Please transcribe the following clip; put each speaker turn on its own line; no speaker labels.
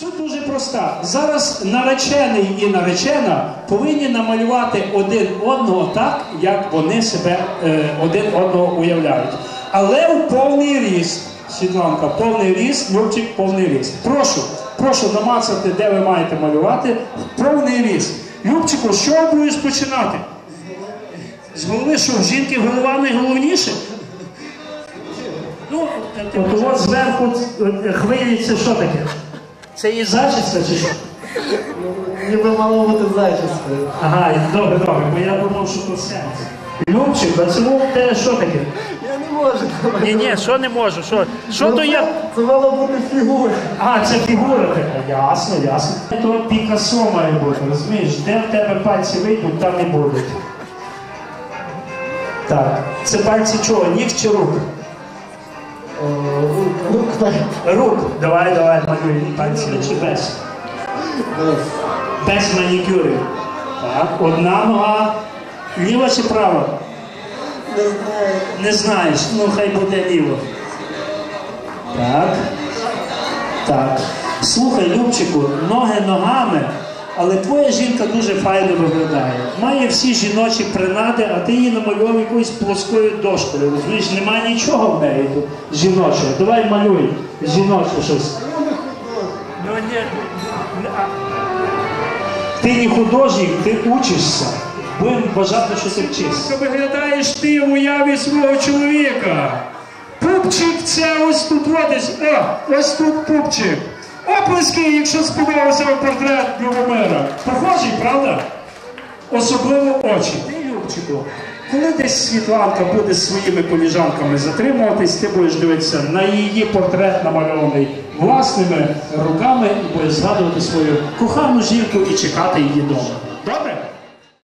Суть дуже проста. Зараз наречений і наречена повинні намалювати один одного так, як вони себе е, один одного уявляють. Але у повний ріст. Світланка, повний ріст, Любчик, повний ріст. Прошу, прошу намацати, де ви маєте малювати. Повний ріст. Любчику, чого будеш починати? З голови, що в жінки голова найголовніше? Ну, от от зверху е, хвилі це що таке? Це є зачіска чи що?
Ніби мало бути зачіскою.
Ага, добре, добре, бо я думав, що то сенс. Любчик, а цьому те що таке?
Я не можу.
Ні, ні, що не можу, що, що то я.
Це мало бути фігура.
А, це фігура така. Ясно, ясно. То Пікасо має бути, розумієш? Де в тебе пальці вийдуть, там і будуть. Так. Це пальці чого? Ніг чи рук?
О, рук,
Давай, давай, малюй пальці чи без. Без манікюрів. Так, одна нога. Ліва чи права?
Не знаю.
Не знаєш, ну хай буде ліво. Так. Так. Слухай, Любчику, ноги ногами, але твоя жінка дуже файно виглядає. Має всі жіночі принади, а ти її намальовував якоюсь плоскою дошкою. Розумієш, немає нічого в неї жіночого. Давай малюй жіноче щось. Ну, ні, Ти не художник, ти учишся. Будемо вважати, що ти вчишся. Виглядаєш ти в уяві свого чоловіка. Пупчик це ось тут водись. О, ось тут пупчик. Оплески, якщо сподобався вам портрет Любомира. Похожий, правда? Особливо очі. Ти, Любчику, коли десь Світланка буде своїми коліжанками затримуватись, ти будеш дивитися на її портрет намальований власними руками і будеш згадувати свою кохану жінку і чекати її вдома.